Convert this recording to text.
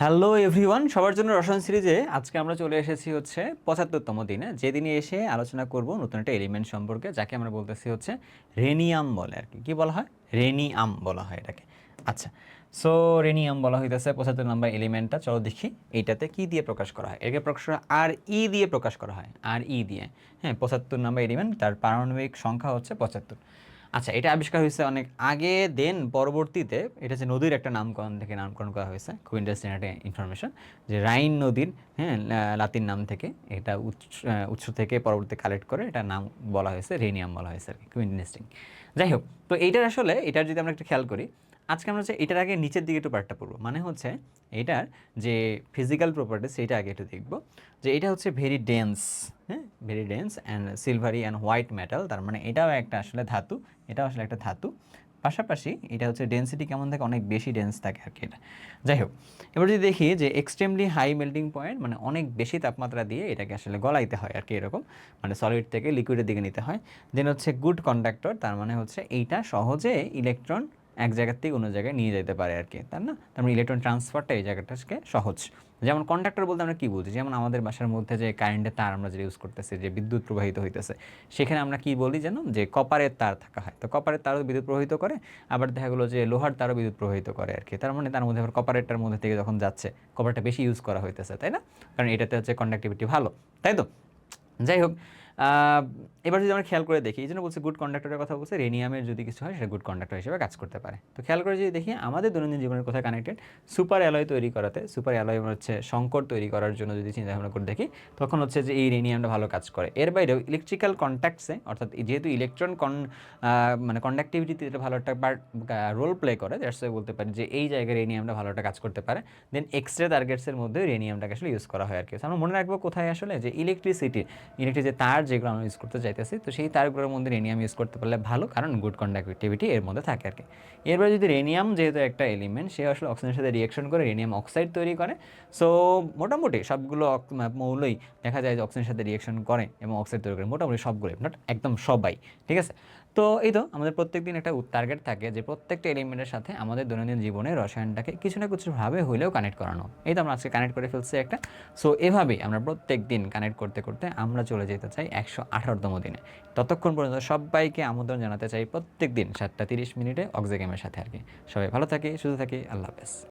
Hello everyone সবার জন্য রসায়ন সিরিজে আজকে আমরা চলে এসেছি হচ্ছে পঁচাত্তরতম দিনে। যেদিনে এসে আলোচনা করব নতুন একটা এলিমেন্ট সম্পর্কে, যাকে আমরা বলতেছি হচ্ছে রেনিয়াম বলে আর কি কী বলা হয়? রেনিয়াম বলা হয় এটাকে। আচ্ছা সো রেনিয়াম বলা হইতেছে পঁচাত্তর নম্বর এলিমেন্টটা চলো দেখি এইটাতে কি দিয়ে প্রকাশ করা হয়। এটাকে প্রকাশ করা আর ই দিয়ে প্রকাশ করা হয়। আর ই দিয়ে। হ্যাঁ পঁচাত্তর নম্বর এলিমেন্ট তার পারমাণবিক সংখ্যা হচ্ছে পঁচাত্তর। আচ্ছা এটা আবিষ্কার হয়েছে অনেক আগে দেন পরবর্তীতে এটা হচ্ছে নদীর একটা নামকরণ থেকে নামকরণ করা হয়েছে, খুব ইন্টারেস্টিং একটা ইনফরমেশন যে রাইন নদীর হ্যাঁ লাতিন নাম থেকে এটা উৎস উৎস থেকে পরবর্তী কালেক্ট করে এটা নাম বলা হয়েছে, রেনিয়াম বলা হয়েছে আর কি, খুব ইন্টারেস্টিং যাই হোক, তো এইটার আসলে, এটার যদি আমরা একটু খেয়াল করি আজকে আমরা হচ্ছে এটার আগে নিচের দিকে একটু পার্টটা পড়ব। মানে হচ্ছে এটার যে ফিজিক্যাল প্রপার্টি সেইটা আগে একটু দেখব। যে এটা হচ্ছে ভেরি ডেন্স হ্যাঁ? Very dense and silvery and white metal তার মানে এটাও একটা আসলে ধাতু, এটাও আসলে একটা ধাতু। পাশাপাশি এটা হচ্ছে ডেন্সিটি কেমন থাকে? অনেক বেশি ডেন্স থাকে আর কি এটা। যাই হোক, এবার যদি দেখি যে এক্সট্রিমলি হাই মেল্টিং পয়েন্ট মানে অনেক বেশি তাপমাত্রা দিয়ে এটাকে আসলে গলাইতে হয় আর কি এরকম। মানে সলিড থেকে লিকুইডের দিকে নিতে হয়। দেন হচ্ছে গুড কন্ডাক্টর তার মানে হচ্ছে এইটা সহজে ইলেকট্রন এক জায়গার থেকে অন্য জায়গায় নিয়ে যেতে পারে আর কি, তাই না? তার মানে ইলেকট্রন ট্রান্সফারটা এই জায়গাটাকে সহজ। যেমন কন্ডাক্টর বলতে আমরা কী বুঝি যেমন আমাদের বাসার মধ্যে যে কারেন্টের তার আমরা যেটা ইউজ করতেছি, যে বিদ্যুৎ প্রবাহিত হইতেছে, সেখানে আমরা কি বলি যেন? যে কপারের তার থাকা হয়। তো কপারের তারও বিদ্যুৎ প্রবাহিত করে, আবার দেখা গেলো যে লোহার তারও বিদ্যুৎ প্রবাহিত করে আর কি। তার মানে তার মধ্যে আবার কপারেরটার মধ্যে থেকে যখন যাচ্ছে কপারটা বেশি ইউজ করা হইতেছে, তাই না? কারণ এটাতে হচ্ছে কন্ডাক্টিভিটি ভালো, তাই তো? যাই হোক এবার যদি আমরা খেয়াল করে দেখি, এই জন্য বলছে গুড কন্ডাক্টরের কথা বলছে রেনিয়ামের যদি কিছু হয়, সেটা গুড কন্ডাক্টর হিসেবে কাজ করতে পারে। তো খেয়াল করে যদি দেখি, আমাদের দৈনন্দিন জীবনের কোথায় কানেক্টেড সুপার অ্যালয় তৈরি করাতে। সুপার অ্যালয় হচ্ছে সংকট তৈরি করার জন্য যদি চিন্তা ভাবনা করে দেখি, তখন হচ্ছে যে এই রেনিয়ামটা ভালো কাজ করে। এর বাইরেও ইলেকট্রিক্যাল কন্ট্যাক্টসে অর্থাৎ যেহেতু ইলেকট্রন কন মানে কন্ডাক্টিভিটিতে এটা ভালো একটা পার্ট রোল প্লে করে দ্যাটস বলতে পারি যে এই জায়গায় রেনিয়ামটা ভালো একটা কাজ করতে পারে। দেন এক্স রে টার্গেটসের মধ্যে রেনিয়ামটাকে আসলে ইউজ করা হয় আর কি। আমরা মনে রাখব কোথায় আসলে যে ইলেকট্রিসিটি ইলেকট্রিক যে তার যেগুলো আমরা ইউজ করতে চাইতেছি, তো সেই তারগুলোর মধ্যে রেনিয়াম ইউজ করতে পারলে ভালো, কারণ গুড কন্ডাক্টিভিটি এর মধ্যে থাকে আর কি এরপরে যদি রেনিয়াম যেহেতু একটা এলিমেন্ট সে আসলে অক্সিজেনের সাথে রিয়াকশন করে রেনিয়াম অক্সাইড তৈরি করে। সো মোটামুটি সবগুলো মৌলই দেখা যায় যে অক্সিজেনের সাথে রিয়াকশন করে এবং অক্সাইড তৈরি করে, মোটামুটি সবগুলো নট একদম সবাই, ঠিক আছে? তো এই তো আমাদের প্রত্যেক দিন একটা টার্গেট থাকে যে প্রত্যেকটা এলিমেন্টের সাথে আমাদের দৈনন্দিন জীবনে রসায়নটাকে কিছু না কিছুভাবে হইলেও কানেক্ট করানো। এই তো আমরা আজকে কানেক্ট করে ফেলছি একটা। সো এভাবেই আমরা প্রত্যেক দিন কানেক্ট করতে করতে আমরা চলে যেতে চাই একশো আঠারোতম দিনে। ততক্ষণ পর্যন্ত সবাইকে আমন্ত্রণ জানাতে চাই প্রত্যেক দিন সাতটা তিরিশ মিনিটে অক্সিগেমের সাথে আর কি। সবাই ভালো থাকে, সুস্থ থাকে, আল্লাহ হাফেজ।